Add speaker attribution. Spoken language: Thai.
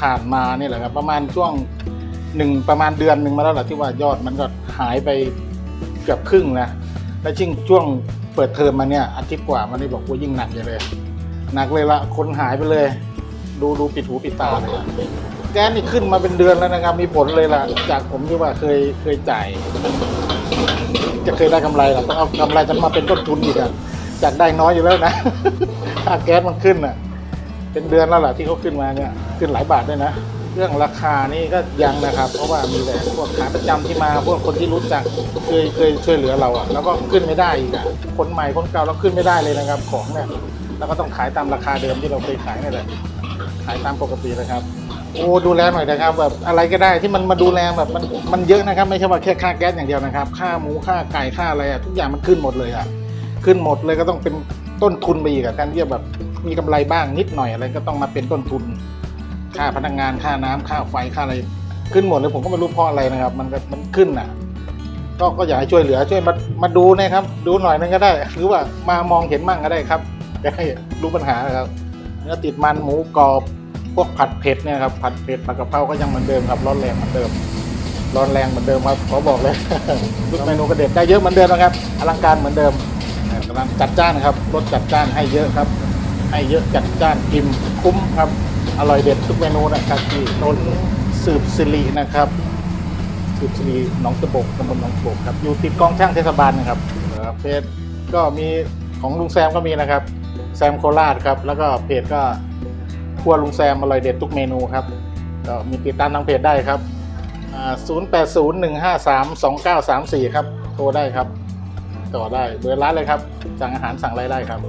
Speaker 1: ผ่านมาเนี่ยแหละครับ ประมาณช่วงหนึ่งประมาณเดือนหนึ่งมาแล้วแหละที่ว่ายอดมันก็หายไปเกือบครึ่งนะและยิ่งช่วงเปิดเทอมมาเนี่ยอาทิตย์กว่ามันนี่บอกว่ายิ่งหนักเลยหนักเลยละคนหายไปเลย ดูดูปิดหูปิดตาเลยแก๊สนี่ขึ้นมาเป็นเดือนแล้วนะครับ มีผลเลยล่ะ จากผมที่ว่าเคยเคยจ่าย จะเคยได้กำไรหรอต้องเอากำไรจะมาเป็นต้นทุนอีกอะจากได้น้อยอยู่แล้วนะค่าแก๊สมันขึ้นอะ เป็นเดือนแล้วแหละที่เขาขึ้นมาเนี่ยขึ้นหลายบาทด้วยนะเรื่องราคานี่ก็ยังนะครับ เพราะว่ามีแต่พวกขาประจำที่มาพวกคนที่รู้จักเคยเคยช่วยเหลือเราอะแล้วก็ขึ้นไม่ได้อีกอะคนใหม่คนเก่าเราขึ้นไม่ได้เลยนะครับของเนี่ยเราก็ต้องขายตามราคาเดิมที่เราเคยขายนี่แหละขายตามปกตินะครับโอ้ดูแลหน่อยนะครับแบบอะไรก็ได้ที่มันมาดูแลแบบมันมันเยอะนะครับ ไม่ใช่ว่าแค่ค่าแก๊สอย่างเดียวนะครับ ค่าหมูค่าไก่ค่าอะไรอะทุกอย่างมันขึ้นหมดเลยอะขึ้นหมดเลยก็ต้องเป็นต้นทุนไปอีกอะแทนที่จะแบบ มีกำไรบ้างนิดหน่อยอะไรก็ต้องมาเป็นต้นทุน ค่าพนักงานค่าน้ำค่าไฟค่าอะไรขึ้นหมดเลยผมก็ไม่รู้เพราะอะไรนะครับ มันมันขึ้นอะ ก็ก็อยากให้ช่วยเหลือช่วยมามาดูนะครับ ดูหน่อยนึงก็ได้ หรือว่ามามองเห็นมั่งก็ได้ครับจะให้รู้ปัญหาครับเนื้อติดมันหมูกรอบพวกผัดเผ็ดเนี่ยครับผัดเผ็ดผัดกะเพราก็ยังเหมือนเดิมครับร้อนแรงเหมือนเดิมร้อนแรงเหมือนเดิมครับขอบอกเลยทุกเมนูก็เด็ดได้เยอะเหมือนเดิมนะครับอลังการเหมือนเดิมกำลังจัดจ้านครับรสจัดจ้านให้เยอะครับ ให้เยอะจัดจ้านกิมคุ้มครับ อร่อยเด็ดทุกเมนูนะครับที่นนสืบสิรินะครับสืบสิริหนองตะบกตำบลหนองตะบกครับอยู่ติดกองช่างเทศบาลนะครับเพจก็มีของลุงแซมก็มีนะครับ แซมโคราชครับ แล้วก็เพจก็ครัวลุงแซมอร่อยเด็ดทุกเมนูครับก็มีติดตามทางเพจได้ครับศูนย์แปดศูนย์หนึ่งห้าสามสองเก้าสามสี่ครับ โทรได้ครับ ต่อได้เบอร์ร้านเลยครับ สั่งอาหารสั่งอะไรได้ครับ